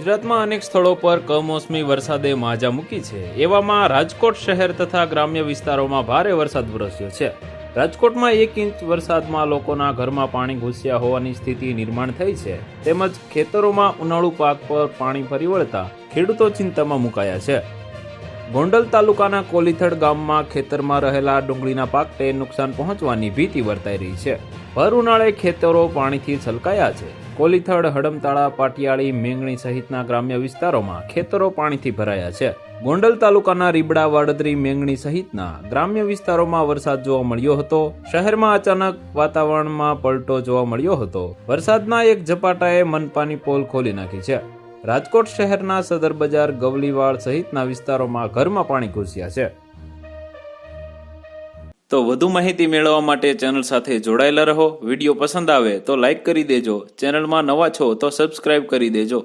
ગુજરાતમાં અનેક સ્થળો પર કમોસમી વરસાદે માજા મૂકી છે. એવામાં રાજકોટ શહેર તથા ગ્રામ્ય વિસ્તારોમાં ભારે વરસાદ વરસ્યો છે. રાજકોટમાં એક ઇંચ વરસાદમાં લોકોના ઘરમાં પાણી ઘૂસ્યા હોવાની સ્થિતિ નિર્માણ થઈ છે. તેમજ ખેતરોમાં ઉનાળુ પાક પર પાણી ફરી વળતા ખેડૂતો ચિંતામાં મુકાયા છે. ગોંડલ તાલુકાના કોલીથડ ગામમાં ખેતરમાં રહેલા ડુંગળીના પાકને નુકસાન પહોંચવાની ભીતિ વર્તાઈ રહી છે. ભર ઉનાળે ખેતરો પાણીથી છલકાયા છે. કોલીથડ, હડમતાળા, પાટિયાળી, મેંગણી સહિતના ગ્રામ્ય વિસ્તારોમાં ખેતરો પાણીથી ભરાયા છે. ગોંડલ તાલુકાના રીબડા, વાડદરી, મેંગણી સહિતના ગ્રામ્ય વિસ્તારોમાં વરસાદ જોવા મળ્યો હતો. શહેરમાં અચાનક વાતાવરણમાં પલટો જોવા મળ્યો હતો. વરસાદના એક ઝપાટાએ મનપાની પોલ ખોલી નાખી છે. રાજકોટ શહેરના સદર બજાર ગવલીવાડ સહિતના વિસ્તારોમાં ઘરમાં પાણી ઘૂસ્યા છે. તો વધુ માહિતી મેળવવા માટે ચેનલ સાથે જોડાયેલા રહો. વીડિયો પસંદ આવે તો લાઈક કરી દેજો. ચેનલમાં નવા છો તો સબસ્ક્રાઇબ કરી દેજો.